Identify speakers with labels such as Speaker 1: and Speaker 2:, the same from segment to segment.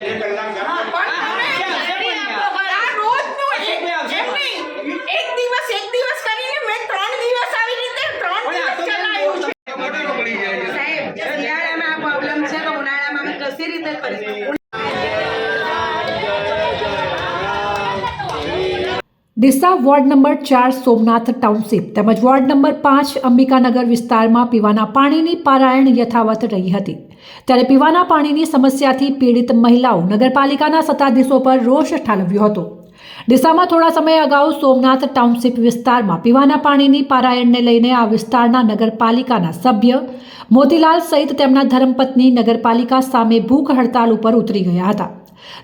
Speaker 1: Perdón, ah,
Speaker 2: Deesa ward number ચાર Somnath township તેમજ ward number પાંચ અંબિકાનગર વિસ્તારમાં પીવાના પાણીની પારાયણ યથાવત રહી હતી. ત્યારે પીવાના પાણીની સમસ્યાથી પીડિત મહિલાઓ નગરપાલિકાના સત્તાધીશો પર રોષ ઠાલવ્યો હતો. ડીસામાં થોડા સમય અગાઉ સોમનાથ ટાઉનશીપ વિસ્તારમાં પીવાના પાણીની પારાયણને લઈને આ વિસ્તારના નગરપાલિકાના સભ્ય મોતીલાલ સહિત તેમના ધર્મપત્ની નગરપાલિકા સામે ભૂખ હડતાલ ઉપર ઉતરી ગયા હતા.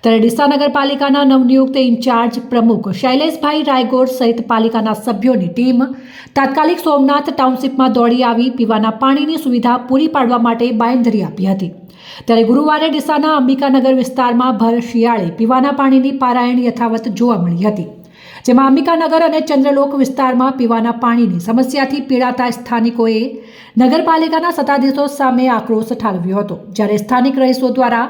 Speaker 2: ત્યારે ડીસા નગરપાલિકાના નવનિયુક્ત ઇન્ચાર્જ પ્રમુખ શૈલેષભાઈ રાયગોર સહિત પાલિકાના સભ્યોની ટીમ તાત્કાલિક સોમનાથ ટાઉનશીપમાં દોડી આવી પીવાના પાણીની સુવિધા પૂરી પાડવા માટે બાંયધરી આપી હતી. ત્યારે ગુરુવારે ડીસાના અંબિકાનગર વિસ્તારમાં ભર શિયાળે પીવાના પાણીની પારાયણ યથાવત જોવા મળી હતી. જેમાં અંબિકાનગર અને ચંદ્રલોક વિસ્તારમાં પીવાના પાણીની સમસ્યાથી પીડાતા સ્થાનિકોએ નગરપાલિકાના સત્તાધીશો સામે આક્રોશ ઠાલવ્યો હતો. જ્યારે સ્થાનિક રહીશો દ્વારા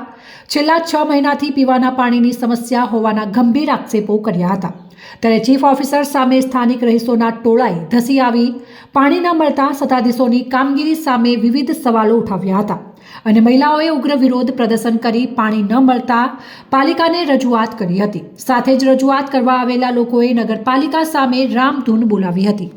Speaker 2: છેલ્લા છ મહિનાથી પીવાના પાણીની સમસ્યા હોવાના ગંભીર આક્ષેપો કર્યા હતા. ત્યારે ચીફ ઓફિસર સામે સ્થાનિક રહીશોના ટોળાએ ધસી આવી પાણી ન મળતા સત્તાધીશોની કામગીરી સામે વિવિધ સવાલો ઉઠાવ્યા હતા. અને મહિલાઓએ ઉગ્ર વિરોધ પ્રદર્શન કરી પાણી ન મળતા પાલિકાને રજૂઆત કરી હતી. સાથે જ રજૂઆત કરવા આવેલા લોકોએ નગરપાલિકા સામે રામધૂન બોલાવી હતી.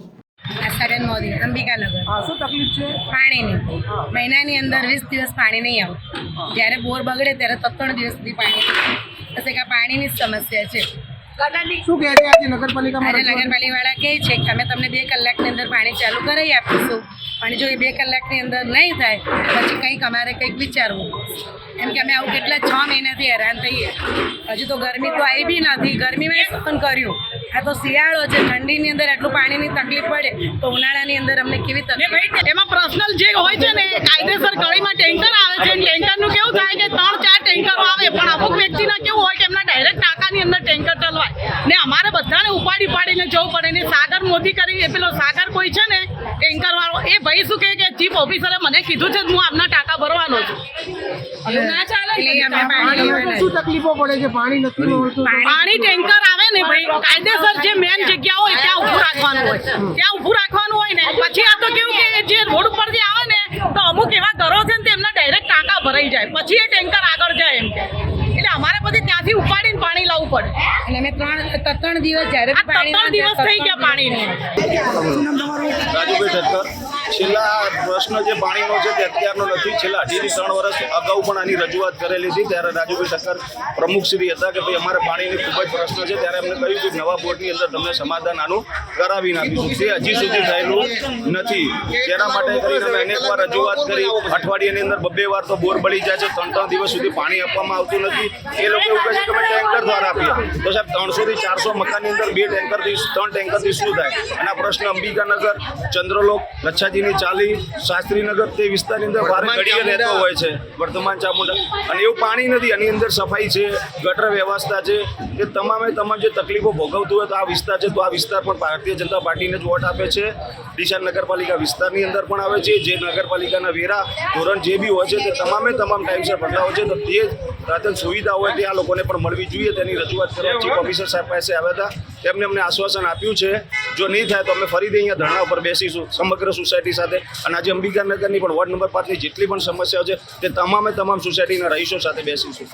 Speaker 1: સરન મોદી અંબિકાનગર.
Speaker 3: શું તકલીફ છે?
Speaker 1: પાણીની. મહિનાની અંદર વીસ દિવસ પાણી નહીં આવતું જ્યારે બોર બગડે ત્યારે ત્રણ દિવસ સુધી પાણી પછી એટલે પાણીની જ સમસ્યા છે.
Speaker 3: શું કહે છે આજે નગરપાલિકામાં
Speaker 1: નગરપાલિકાવાળા કહે છે કે અમે તમને બે કલાકની અંદર પાણી ચાલુ કરાવી આપીશું. પણ જો એ બે કલાકની અંદર નહીં થાય પછી કંઈક અમારે કંઈક વિચારવું. એમ કે અમે આવું કેટલા છ મહિનાથી હેરાન થઈએ. હજુ તો ગરમી તો આવી બી નથી. ગરમીમાં સહન કર્યું. આ તો શિયાળો છે. ઠંડીની અંદર એટલું પાણીની તકલીફ પડે તો ઉનાળાની અંદર અમને કેવી તકલીફ
Speaker 4: એમાં પર્સનલ જે હોય છે ને કાયદેસર કળીમાં ટેન્કર આવે છે. ટેન્કરનું કેવું થાય કે ત્રણ ચાર ટેન્કરો આવે પણ અમુક વ્યક્તિના કેવું હોય કે એમના ડાયરેક્ટ ટાંકાની અંદર ટેન્કર ને અમારે બધાને ઉપાડી પાડીને જવું પડે ને સાગર મોદી કરી એ પેલો સાગર કોઈ છે ને એન્કર વાળો એ ભાઈ શું કહે કે ચીફ ઓફિસરે મને કીધું છે કે હું આમના ટાંકા ભરવાનો છું. એવું ના ચાલે ને.
Speaker 1: એટલે અમે
Speaker 3: પાણીમાં તો શું તકલીફો પડે છે? પાણી નથી
Speaker 4: પાણી ટેન્કર આવે ને ભાઈ કાયદેસર જે મેન જગ્યા હોય ત્યાં ઊભું રાખવાનું હોય. ત્યાં ઊભું રાખવાનું હોય ને પછી આ તો કેવું કે જે રોડ ઉપરથી આવે ને તો અમુક એવા ઘરો છે ને તેમના ડાયરેક્ટ ટાંકા ભરાઈ જાય. પછી એ ટેન્કર આગળ જાય એમ કે. એટલે અમારે પછી ત્યાંથી ઉપાડીને પાણી લાવવું પડે.
Speaker 1: એટલે અમે ત્રણ ત્રણ દિવસ જ્યારે
Speaker 4: ત્રણ દિવસ થઈ ગયા પાણીની.
Speaker 5: છેલ્લા પ્રશ્ન જે પાણીનો છે તે અત્યારનો નથી. છેલ્લા અઢીથી ત્રણ વર્ષ અગાઉ પણ આની રજૂઆત કરેલી હતી. ત્યારે રાજુભાઈ ઠક્કર પ્રમુખશ્રી હતા કે ભાઈ અમારે પાણીની ખૂબ જ પ્રશ્ન છે. ત્યારે અમને કહ્યું કે નવા બોર્ડની અંદર તમને સમાધાન આનું કરાવી નાખીશું. તે હજી સુધી થયેલું નથી. જેના માટે કરીને વાર રજૂઆત કરી. અઠવાડિયાની અંદર બબ્બે વાર તો બોર બળી જાય છે. ત્રણ ત્રણ દિવસ સુધી પાણી આપવામાં આવતું નથી. એ લોકો એવું કહે છે કે અમે ટેન્કર દ્વારા આપીએ. તો સાહેબ ત્રણસો થી ચારસો મકાનની અંદર બે ટેન્કરથી ત્રણ ટેન્કરથી શું થાય? અને આ પ્રશ્ન અંબિકાનગર, ચંદ્રલોક લચ્છાજીની ચાલી શાસ્ત્રીનગર તે વિસ્તારની અંદર ભારે ઘડીએ રહેતો હોય છે વર્તમાન ચામુંડા. અને એવું પાણી નથી એની અંદર સફાઈ છે ગટર વ્યવસ્થા છે એ તમામે તમામ જે તકલીફો ભોગવતું હોય તો આ વિસ્તાર છે તો આ વિસ્તાર પણ ભારતીય જનતા પાર્ટીને જ વોટ આપે છે. ડીસા નગરપાલિકા વિસ્તારની અંદર પણ આવે છે જે નગરપાલિકાના વેરા ધોરણ જે બી હોય છે તે તમામે તમામ ટાઈમસર બદલાવ છે તો તે રાતન સુવિધા હોય તે આ લોકોને પણ મળવી જોઈએ. તેની રજૂઆત કરવા ચીફ ઓફિસર સાહેબ પાસે આવ્યા હતા. તેમને અમને આશ્વાસન આપ્યું છે. જો નહીં થાય તો અમે ફરીથી અહીંયા ધરણા ઉપર બેસીશું સમગ્ર સોસાયટી સાથે. અને આજે અંબિકાનગરની પણ વોર્ડ નંબર પાંચની જેટલી પણ સમસ્યાઓ છે તે તમામે તમામ સોસાયટીના રહીશો સાથે બેસીશું.